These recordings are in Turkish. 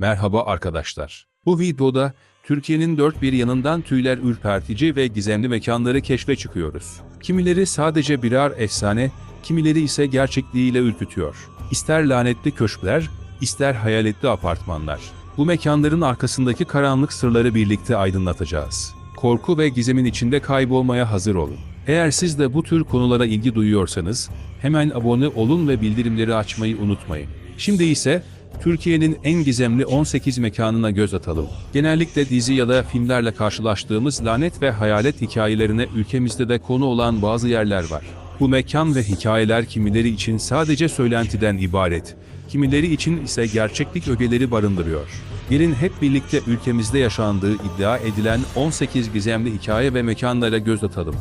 Merhaba arkadaşlar. Bu videoda Türkiye'nin dört bir yanından tüyler ürpertici ve gizemli mekanları keşfe çıkıyoruz. Kimileri sadece birer efsane, kimileri ise gerçekliğiyle ürkütüyor. İster lanetli köşkler, ister hayaletli apartmanlar. Bu mekanların arkasındaki karanlık sırları birlikte aydınlatacağız. Korku ve gizemin içinde kaybolmaya hazır olun. Eğer siz de bu tür konulara ilgi duyuyorsanız hemen abone olun ve bildirimleri açmayı unutmayın. Şimdi ise Türkiye'nin en gizemli 18 mekanına göz atalım. Genellikle dizi ya da filmlerle karşılaştığımız lanet ve hayalet hikayelerine ülkemizde de konu olan bazı yerler var. Bu mekan ve hikayeler kimileri için sadece söylentiden ibaret, kimileri için ise gerçeklik ögeleri barındırıyor. Gelin hep birlikte ülkemizde yaşandığı iddia edilen 18 gizemli hikaye ve mekanlara göz atalım.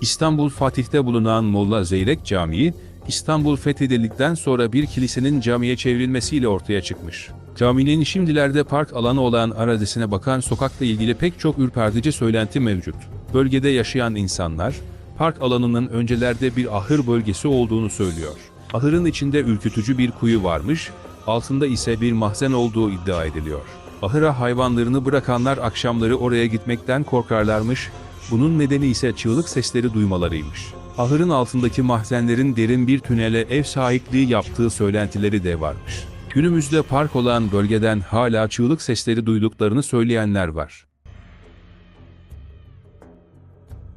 İstanbul Fatih'te bulunan Molla Zeyrek Camii, İstanbul fethedildikten sonra bir kilisenin camiye çevrilmesiyle ortaya çıkmış. Caminin şimdilerde park alanı olan arazisine bakan sokakla ilgili pek çok ürpertici söylenti mevcut. Bölgede yaşayan insanlar, park alanının öncelerde bir ahır bölgesi olduğunu söylüyor. Ahırın içinde ürkütücü bir kuyu varmış, altında ise bir mahzen olduğu iddia ediliyor. Ahıra hayvanlarını bırakanlar akşamları oraya gitmekten korkarlarmış, bunun nedeni ise çığlık sesleri duymalarıymış. Ahırın altındaki mahzenlerin derin bir tünele ev sahipliği yaptığı söylentileri de varmış. Günümüzde park olan bölgeden hala çığlık sesleri duyduklarını söyleyenler var.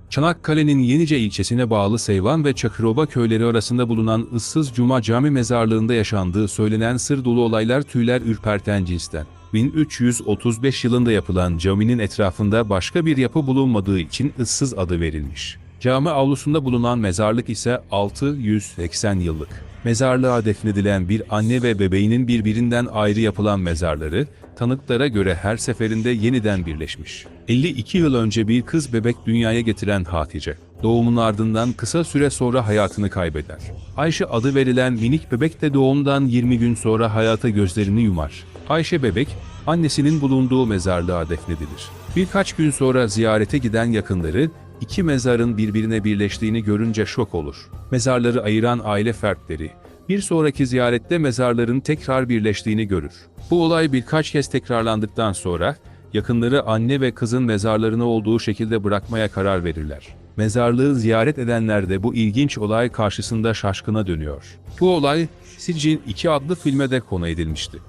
Çanakkale'nin Yenice ilçesine bağlı Seyvan ve Çakıroba köyleri arasında bulunan ıssız Cuma Cami mezarlığında yaşandığı söylenen sır dolu olaylar tüyler ürperten cinsten. 1335 yılında yapılan caminin etrafında başka bir yapı bulunmadığı için ıssız adı verilmiş. Cami avlusunda bulunan mezarlık ise 680 yıllık. Mezarlığa defnedilen bir anne ve bebeğinin birbirinden ayrı yapılan mezarları, tanıklara göre her seferinde yeniden birleşmiş. 52 yıl önce bir kız bebek dünyaya getiren Hatice, doğumun ardından kısa süre sonra hayatını kaybeder. Ayşe adı verilen minik bebek de doğumdan 20 gün sonra hayata gözlerini yumar. Ayşe bebek, annesinin bulunduğu mezarlığa defnedilir. Birkaç gün sonra ziyarete giden yakınları, iki mezarın birbirine birleştiğini görünce şok olur. Mezarları ayıran aile fertleri, bir sonraki ziyarette mezarların tekrar birleştiğini görür. Bu olay birkaç kez tekrarlandıktan sonra, yakınları anne ve kızın mezarlarını olduğu şekilde bırakmaya karar verirler. Mezarlığı ziyaret edenler de bu ilginç olay karşısında şaşkına dönüyor. Bu olay, Sicin 2 adlı filme de konu edilmişti.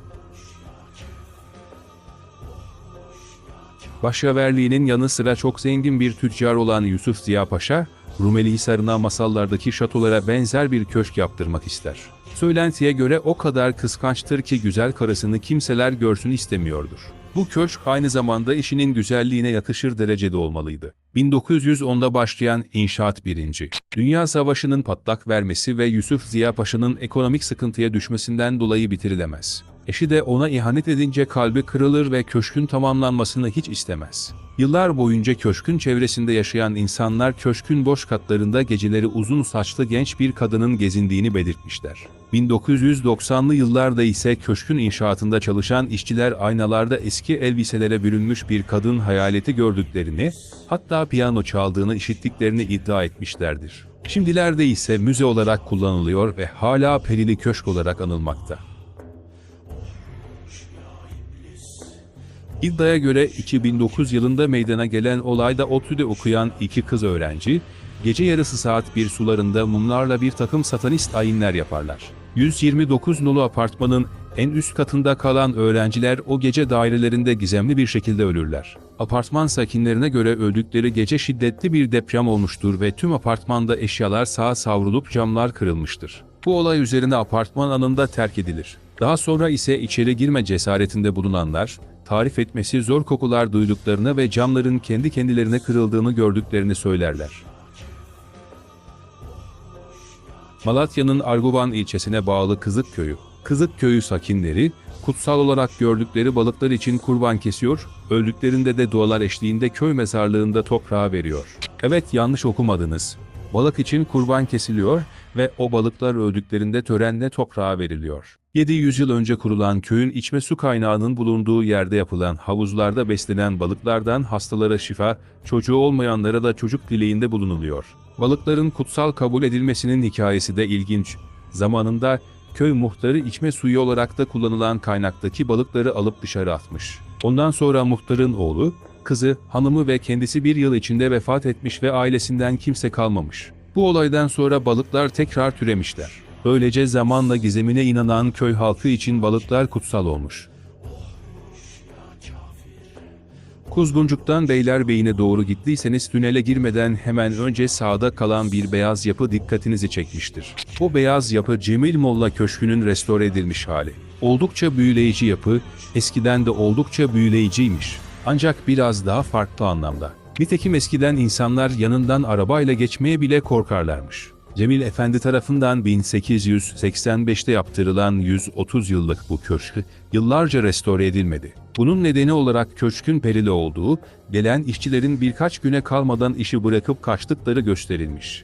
Başyaverliğinin yanı sıra çok zengin bir tüccar olan Yusuf Ziya Paşa, Rumeli Hisarı'na masallardaki şatolara benzer bir köşk yaptırmak ister. Söylentiye göre o kadar kıskançtır ki güzel karısını kimseler görsün istemiyordur. Bu köşk aynı zamanda işinin güzelliğine yakışır derecede olmalıydı. 1910'da başlayan inşaat birinci. Dünya Savaşı'nın patlak vermesi ve Yusuf Ziya Paşa'nın ekonomik sıkıntıya düşmesinden dolayı bitirilemez. Eşi de ona ihanet edince kalbi kırılır ve köşkün tamamlanmasını hiç istemez. Yıllar boyunca köşkün çevresinde yaşayan insanlar köşkün boş katlarında geceleri uzun saçlı genç bir kadının gezindiğini belirtmişler. 1990'lı yıllarda ise köşkün inşaatında çalışan işçiler aynalarda eski elbiselere bürünmüş bir kadın hayaleti gördüklerini, hatta piyano çaldığını işittiklerini iddia etmişlerdir. Şimdilerde ise müze olarak kullanılıyor ve hala Perili Köşk olarak anılmakta. İddiaya göre 2009 yılında meydana gelen olayda ODTÜ'de okuyan iki kız öğrenci, gece yarısı saat 1 sularında mumlarla bir takım satanist ayinler yaparlar. 129 nolu apartmanın en üst katında kalan öğrenciler o gece dairelerinde gizemli bir şekilde ölürler. Apartman sakinlerine göre öldükleri gece şiddetli bir deprem olmuştur ve tüm apartmanda eşyalar sağa savrulup camlar kırılmıştır. Bu olay üzerine apartman anında terk edilir. Daha sonra ise içeri girme cesaretinde bulunanlar, tarif etmesi zor kokular duyduklarını ve camların kendi kendilerine kırıldığını gördüklerini söylerler. Malatya'nın Arguban ilçesine bağlı Kızık Köyü. Kızık Köyü sakinleri, kutsal olarak gördükleri balıklar için kurban kesiyor, öldüklerinde de dualar eşliğinde köy mezarlığında toprağa veriyor. Evet yanlış okumadınız. Balık için kurban kesiliyor ve o balıklar öldüklerinde törenle toprağa veriliyor. 700 yıl önce kurulan köyün içme su kaynağının bulunduğu yerde yapılan havuzlarda beslenen balıklardan hastalara şifa, çocuğu olmayanlara da çocuk dileğinde bulunuluyor. Balıkların kutsal kabul edilmesinin hikayesi de ilginç. Zamanında Köy muhtarı içme suyu olarak da kullanılan kaynaktaki balıkları alıp dışarı atmış. Ondan sonra muhtarın oğlu, kızı, hanımı ve kendisi bir yıl içinde vefat etmiş ve ailesinden kimse kalmamış. Bu olaydan sonra balıklar tekrar türemişler. Böylece zamanla gizemine inanan köy halkı için balıklar kutsal olmuş. Kuzguncuk'tan Beylerbeyi'ne doğru gittiyseniz tünele girmeden hemen önce sağda kalan bir beyaz yapı dikkatinizi çekmiştir. O beyaz yapı Cemil Molla Köşkü'nün restore edilmiş hali. Oldukça büyüleyici yapı, eskiden de oldukça büyüleyiciymiş. Ancak biraz daha farklı anlamda. Nitekim eskiden insanlar yanından arabayla geçmeye bile korkarlarmış. Cemil Efendi tarafından 1885'te yaptırılan 130 yıllık bu köşkü yıllarca restore edilmedi. Bunun nedeni olarak köşkün perili olduğu, gelen işçilerin birkaç güne kalmadan işi bırakıp kaçtıkları gösterilmiş.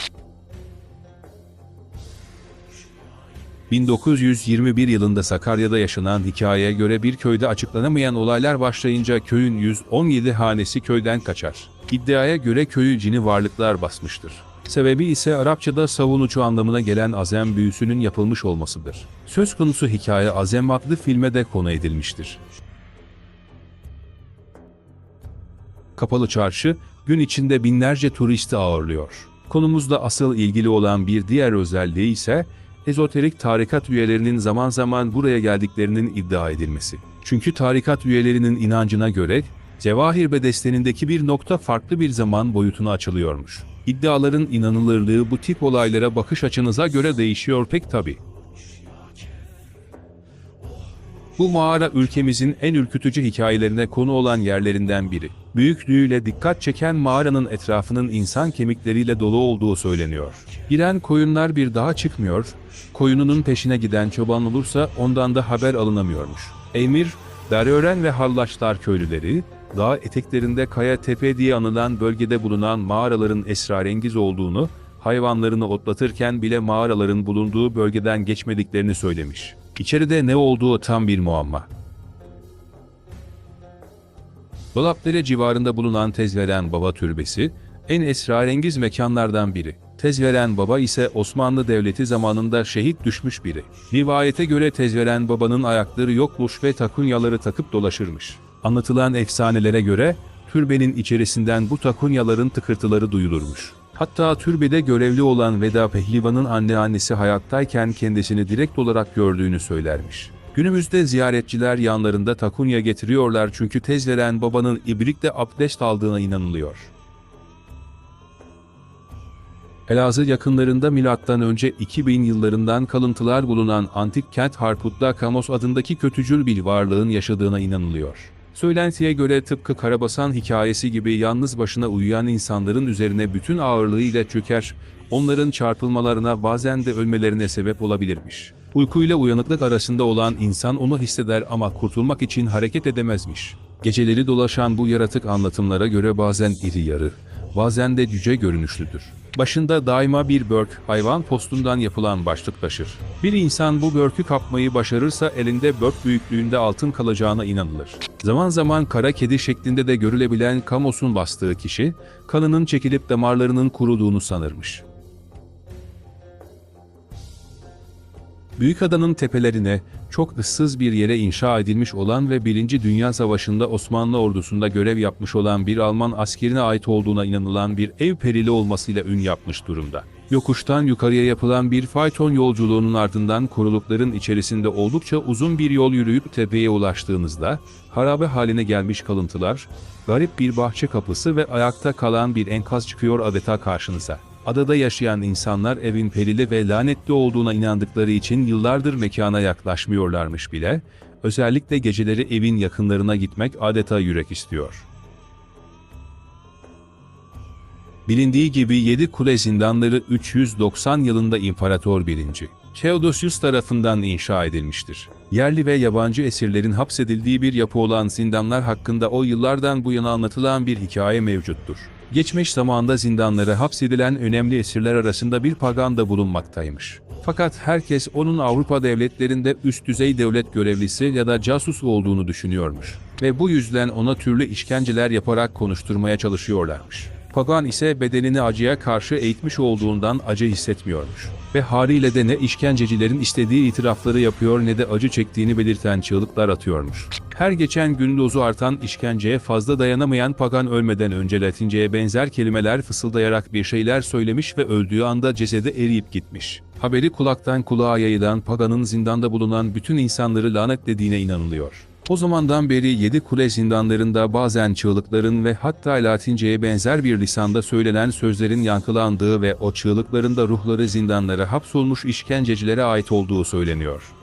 1921 yılında Sakarya'da yaşanan hikayeye göre bir köyde açıklanamayan olaylar başlayınca köyün 117 hanesi köyden kaçar. İddiaya göre köyü cini varlıklar basmıştır. Sebebi ise Arapçada savunucu anlamına gelen azem büyüsünün yapılmış olmasıdır. Söz konusu hikaye Azem adlı filme de konu edilmiştir. Kapalı Çarşı, gün içinde binlerce turisti ağırlıyor. Konumuzla asıl ilgili olan bir diğer özelliği ise, ezoterik tarikat üyelerinin zaman zaman buraya geldiklerinin iddia edilmesi. Çünkü tarikat üyelerinin inancına göre, Cevahir Bedestenindeki bir nokta farklı bir zaman boyutuna açılıyormuş. İddiaların inanılırlığı bu tip olaylara bakış açınıza göre değişiyor pek tabi. Bu mağara ülkemizin en ürkütücü hikayelerine konu olan yerlerinden biri. Büyüklüğüyle dikkat çeken mağaranın etrafının insan kemikleriyle dolu olduğu söyleniyor. Giren koyunlar bir daha çıkmıyor, koyununun peşine giden çoban olursa ondan da haber alınamıyormuş. Emir, Darören ve Hallaçlar köylüleri, dağ eteklerinde Kaya Tepe diye anılan bölgede bulunan mağaraların esrarengiz olduğunu, hayvanlarını otlatırken bile mağaraların bulunduğu bölgeden geçmediklerini söylemiş. İçeride ne olduğu tam bir muamma. Dolapdere civarında bulunan Tezveren Baba Türbesi, en esrarengiz mekanlardan biri. Tezveren Baba ise Osmanlı Devleti zamanında şehit düşmüş biri. Rivayete göre Tezveren Baba'nın ayakları yokmuş ve takunyaları takıp dolaşırmış. Anlatılan efsanelere göre, türbenin içerisinden bu takunyaların tıkırtıları duyulurmuş. Hatta türbede görevli olan Veda Pehlivan'ın anneannesi hayattayken kendisini direkt olarak gördüğünü söylermiş. Günümüzde ziyaretçiler yanlarında takunya getiriyorlar çünkü tezveren babanın ibrikte abdest aldığına inanılıyor. Elazığ yakınlarında önce 2000 yıllarından kalıntılar bulunan antik kent Harput'ta Kamos adındaki kötücül bir varlığın yaşadığına inanılıyor. Söylentiye göre tıpkı Karabasan hikayesi gibi yalnız başına uyuyan insanların üzerine bütün ağırlığıyla çöker, onların çarpılmalarına bazen de ölmelerine sebep olabilirmiş. Uykuyla uyanıklık arasında olan insan onu hisseder ama kurtulmak için hareket edemezmiş. Geceleri dolaşan bu yaratık anlatımlara göre bazen iri yarı, bazen de cüce görünüşlüdür. Başında daima bir börk, hayvan postundan yapılan başlık taşır. Bir insan bu börkü kapmayı başarırsa elinde börk büyüklüğünde altın kalacağına inanılır. Zaman zaman kara kedi şeklinde de görülebilen kamosun bastığı kişi, kanının çekilip damarlarının kuruduğunu sanırmış. Büyükada'nın tepelerine, çok ıssız bir yere inşa edilmiş olan ve 1. Dünya Savaşı'nda Osmanlı ordusunda görev yapmış olan bir Alman askerine ait olduğuna inanılan bir ev perili olmasıyla ün yapmış durumda. Yokuştan yukarıya yapılan bir fayton yolculuğunun ardından korulukların içerisinde oldukça uzun bir yol yürüyüp tepeye ulaştığınızda, harabe haline gelmiş kalıntılar, garip bir bahçe kapısı ve ayakta kalan bir enkaz çıkıyor adeta karşınıza. Adada yaşayan insanlar evin perili ve lanetli olduğuna inandıkları için yıllardır mekana yaklaşmıyorlarmış bile, özellikle geceleri evin yakınlarına gitmek adeta yürek istiyor. Bilindiği gibi Yedi Kule zindanları 390 yılında İmparator 1. Theodosius tarafından inşa edilmiştir. Yerli ve yabancı esirlerin hapsedildiği bir yapı olan zindanlar hakkında o yıllardan bu yana anlatılan bir hikaye mevcuttur. Geçmiş zamanda zindanlara hapsedilen önemli esirler arasında bir pagan da bulunmaktaymış. Fakat herkes onun Avrupa devletlerinde üst düzey devlet görevlisi ya da casus olduğunu düşünüyormuş. Ve bu yüzden ona türlü işkenceler yaparak konuşturmaya çalışıyorlarmış. Pagan ise bedenini acıya karşı eğitmiş olduğundan acı hissetmiyormuş. Ve haliyle de ne işkencecilerin istediği itirafları yapıyor ne de acı çektiğini belirten çığlıklar atıyormuş. Her geçen gün dozu artan işkenceye fazla dayanamayan Pagan ölmeden önce Latinceye benzer kelimeler fısıldayarak bir şeyler söylemiş ve öldüğü anda cesedi eriyip gitmiş. Haberi kulaktan kulağa yayılan Pagan'ın zindanda bulunan bütün insanları lanetlediğine inanılıyor. O zamandan beri yedi kule zindanlarında bazen çığlıkların ve hatta Latinceye benzer bir lisanda söylenen sözlerin yankılandığı ve o çığlıkların da ruhları zindanlara hapsolmuş işkencecilere ait olduğu söyleniyor.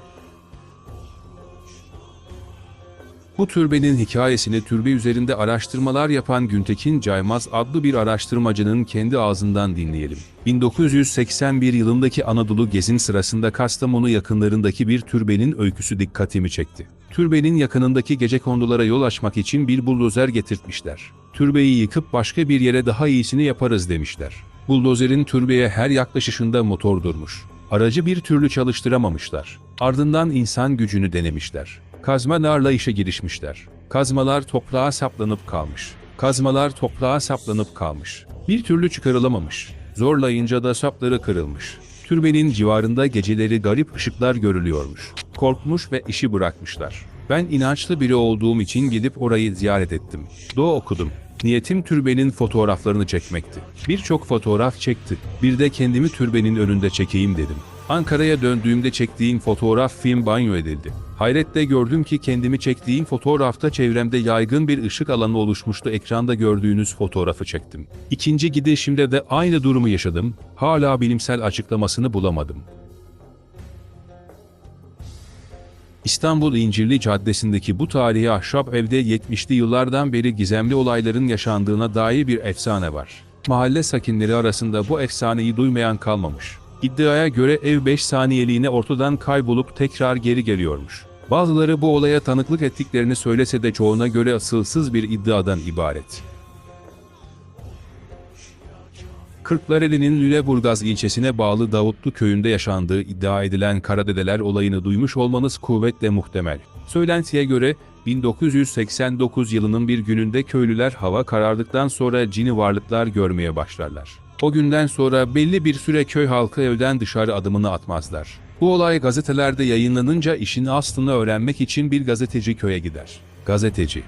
Bu türbenin hikayesini türbe üzerinde araştırmalar yapan Güntekin Caymaz adlı bir araştırmacının kendi ağzından dinleyelim. 1981 yılındaki Anadolu gezin sırasında Kastamonu yakınlarındaki bir türbenin öyküsü dikkatimi çekti. Türbenin yakınındaki gecekondulara yol açmak için bir buldozer getirtmişler. Türbeyi yıkıp başka bir yere daha iyisini yaparız demişler. Buldozerin türbeye her yaklaşışında motor durmuş. Aracı bir türlü çalıştıramamışlar. Ardından insan gücünü denemişler. Kazmalarla işe girişmişler. Kazmalar toprağa saplanıp kalmış. Kazmalar toprağa saplanıp kalmış. Bir türlü çıkarılamamış. Zorlayınca da sapları kırılmış. Türbenin civarında geceleri garip ışıklar görülüyormuş. Korkmuş ve işi bırakmışlar. Ben inançlı biri olduğum için gidip orayı ziyaret ettim. Dua okudum. Niyetim türbenin fotoğraflarını çekmekti. Birçok fotoğraf çekti. Bir de kendimi türbenin önünde çekeyim dedim. Ankara'ya döndüğümde çektiğim fotoğraf film banyo edildi. Hayretle gördüm ki kendimi çektiğim fotoğrafta çevremde yaygın bir ışık alanı oluşmuştu. Ekranda gördüğünüz fotoğrafı çektim. İkinci gidişimde de aynı durumu yaşadım. Hala bilimsel açıklamasını bulamadım. İstanbul İncirli Caddesi'ndeki bu tarihi ahşap evde 70'li yıllardan beri gizemli olayların yaşandığına dair bir efsane var. Mahalle sakinleri arasında bu efsaneyi duymayan kalmamış. İddiaya göre ev 5 saniyeliğine ortadan kaybolup tekrar geri geliyormuş. Bazıları bu olaya tanıklık ettiklerini söylese de çoğuna göre asılsız bir iddiadan ibaret. Kırklareli'nin Lüleburgaz ilçesine bağlı Davutlu köyünde yaşandığı iddia edilen Karadedeler olayını duymuş olmanız kuvvetle muhtemel. Söylentiye göre 1989 yılının bir gününde köylüler hava karardıktan sonra cini varlıklar görmeye başlarlar. O günden sonra belli bir süre köy halkı evden dışarı adımını atmazlar. Bu olay gazetelerde yayınlanınca işin aslını öğrenmek için bir gazeteci köye gider. Gazeteci,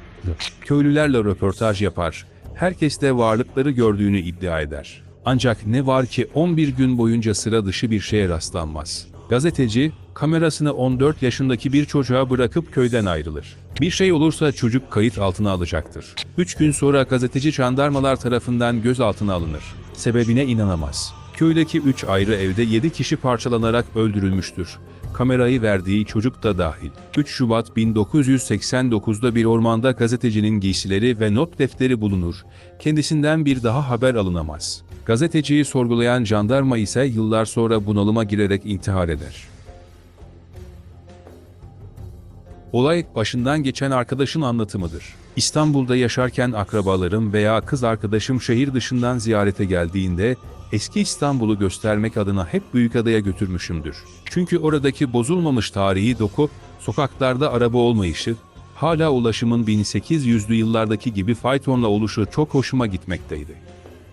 köylülerle röportaj yapar, herkes de varlıkları gördüğünü iddia eder. Ancak ne var ki 11 gün boyunca sıra dışı bir şeye rastlanmaz. Gazeteci, kamerasını 14 yaşındaki bir çocuğa bırakıp köyden ayrılır. Bir şey olursa çocuk kayıt altına alacaktır. 3 gün sonra gazeteci jandarmalar tarafından gözaltına alınır. Sebebine inanamaz. Köydeki 3 ayrı evde 7 kişi parçalanarak öldürülmüştür. Kamerayı verdiği çocuk da dahil. 3 Şubat 1989'da bir ormanda gazetecinin giysileri ve not defteri bulunur. Kendisinden bir daha haber alınamaz. Gazeteciyi sorgulayan jandarma ise yıllar sonra bunalıma girerek intihar eder. Olay başından geçen arkadaşın anlatımıdır. İstanbul'da yaşarken akrabalarım veya kız arkadaşım şehir dışından ziyarete geldiğinde eski İstanbul'u göstermek adına hep Büyükada'ya götürmüşümdür. Çünkü oradaki bozulmamış tarihi doku, sokaklarda araba olmayışı, hala ulaşımın 1800'lü yıllardaki gibi faytonla oluşu çok hoşuma gitmekteydi.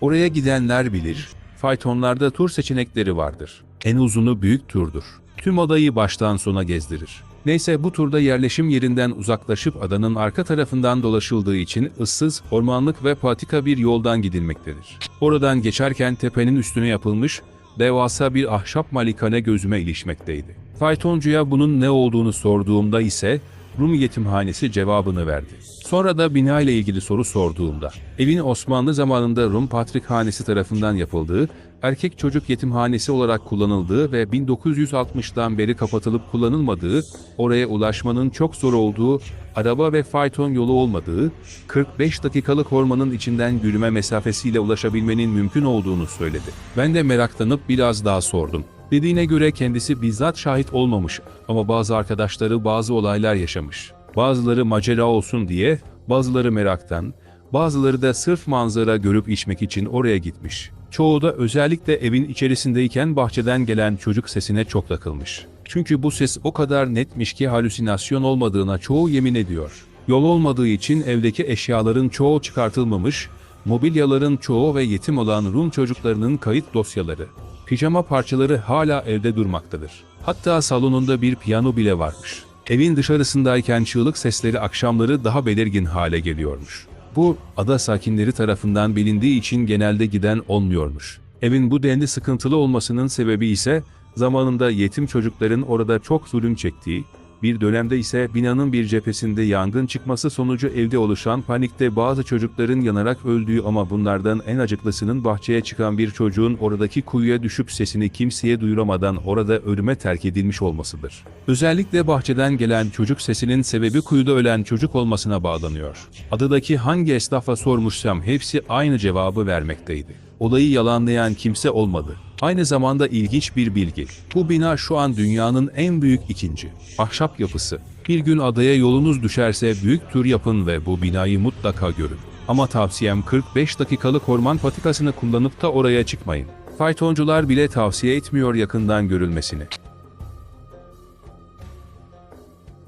Oraya gidenler bilir, faytonlarda tur seçenekleri vardır. En uzunu büyük turdur. Tüm adayı baştan sona gezdirir. Neyse bu turda yerleşim yerinden uzaklaşıp adanın arka tarafından dolaşıldığı için ıssız, ormanlık ve patika bir yoldan gidilmektedir. Oradan geçerken tepenin üstüne yapılmış, devasa bir ahşap malikane gözüme ilişmekteydi. Faytoncuya bunun ne olduğunu sorduğumda ise Rum yetimhanesi cevabını verdi. Sonra da bina ile ilgili soru sorduğumda, evin Osmanlı zamanında Rum Patrikhanesi tarafından yapıldığı, erkek çocuk yetimhanesi olarak kullanıldığı ve 1960'dan beri kapatılıp kullanılmadığı, oraya ulaşmanın çok zor olduğu, araba ve fayton yolu olmadığı, 45 dakikalık ormanın içinden yürüme mesafesiyle ulaşabilmenin mümkün olduğunu söyledi. Ben de meraklanıp biraz daha sordum. Dediğine göre kendisi bizzat şahit olmamış ama bazı arkadaşları bazı olaylar yaşamış. Bazıları macera olsun diye, bazıları meraktan, bazıları da sırf manzara görüp içmek için oraya gitmiş. Çoğu da özellikle evin içerisindeyken bahçeden gelen çocuk sesine çok takılmış. Çünkü bu ses o kadar netmiş ki halüsinasyon olmadığına çoğu yemin ediyor. Yol olmadığı için evdeki eşyaların çoğu çıkartılmamış, Mobilyaların çoğu ve yetim olan Rum çocuklarının kayıt dosyaları, pijama parçaları hala evde durmaktadır. Hatta salonunda bir piyano bile varmış. Evin dışarısındayken çığlık sesleri akşamları daha belirgin hale geliyormuş. Bu, ada sakinleri tarafından bilindiği için genelde giden olmuyormuş. Evin bu denli sıkıntılı olmasının sebebi ise, zamanında yetim çocukların orada çok zulüm çektiği, bir dönemde ise binanın bir cephesinde yangın çıkması sonucu evde oluşan panikte bazı çocukların yanarak öldüğü ama bunlardan en acıklısının bahçeye çıkan bir çocuğun oradaki kuyuya düşüp sesini kimseye duyuramadan orada ölüme terk edilmiş olmasıdır. Özellikle bahçeden gelen çocuk sesinin sebebi kuyuda ölen çocuk olmasına bağlanıyor. Adadaki hangi esnafa sormuşsam hepsi aynı cevabı vermekteydi. Olayı yalanlayan kimse olmadı. Aynı zamanda ilginç bir bilgi. Bu bina şu an dünyanın en büyük ikinci. Ahşap yapısı. Bir gün adaya yolunuz düşerse büyük tur yapın ve bu binayı mutlaka görün. Ama tavsiyem 45 dakikalık orman patikasını kullanıp da oraya çıkmayın. Faytoncular bile tavsiye etmiyor yakından görülmesini.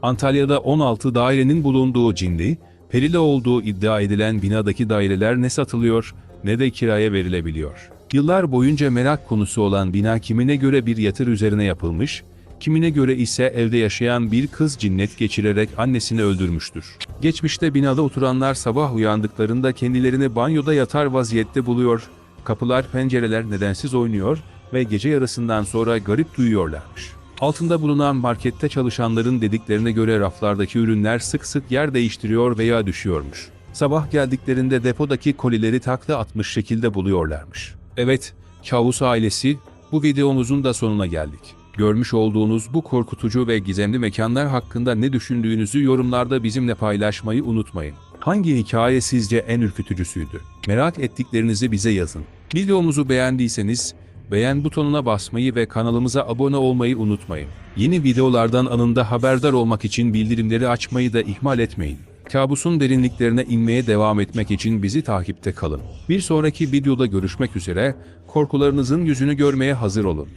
Antalya'da 16 dairenin bulunduğu Cinli, perili olduğu iddia edilen binadaki daireler ne satılıyor ne de kiraya verilebiliyor. Yıllar boyunca merak konusu olan bina kimine göre bir yatır üzerine yapılmış, kimine göre ise evde yaşayan bir kız cinnet geçirerek annesini öldürmüştür. Geçmişte binada oturanlar sabah uyandıklarında kendilerini banyoda yatar vaziyette buluyor, kapılar pencereler nedensiz oynuyor ve gece yarısından sonra garip duyuyorlarmış. Altında bulunan markette çalışanların dediklerine göre raflardaki ürünler sık sık yer değiştiriyor veya düşüyormuş. Sabah geldiklerinde depodaki kolileri takla atmış şekilde buluyorlarmış. Evet, Kavus ailesi, bu videomuzun da sonuna geldik. Görmüş olduğunuz bu korkutucu ve gizemli mekanlar hakkında ne düşündüğünüzü yorumlarda bizimle paylaşmayı unutmayın. Hangi hikaye sizce en ürkütücüsüydü? Merak ettiklerinizi bize yazın. Videomuzu beğendiyseniz beğen butonuna basmayı ve kanalımıza abone olmayı unutmayın. Yeni videolardan anında haberdar olmak için bildirimleri açmayı da ihmal etmeyin. Kabusun derinliklerine inmeye devam etmek için bizi takipte kalın. Bir sonraki videoda görüşmek üzere, korkularınızın yüzünü görmeye hazır olun.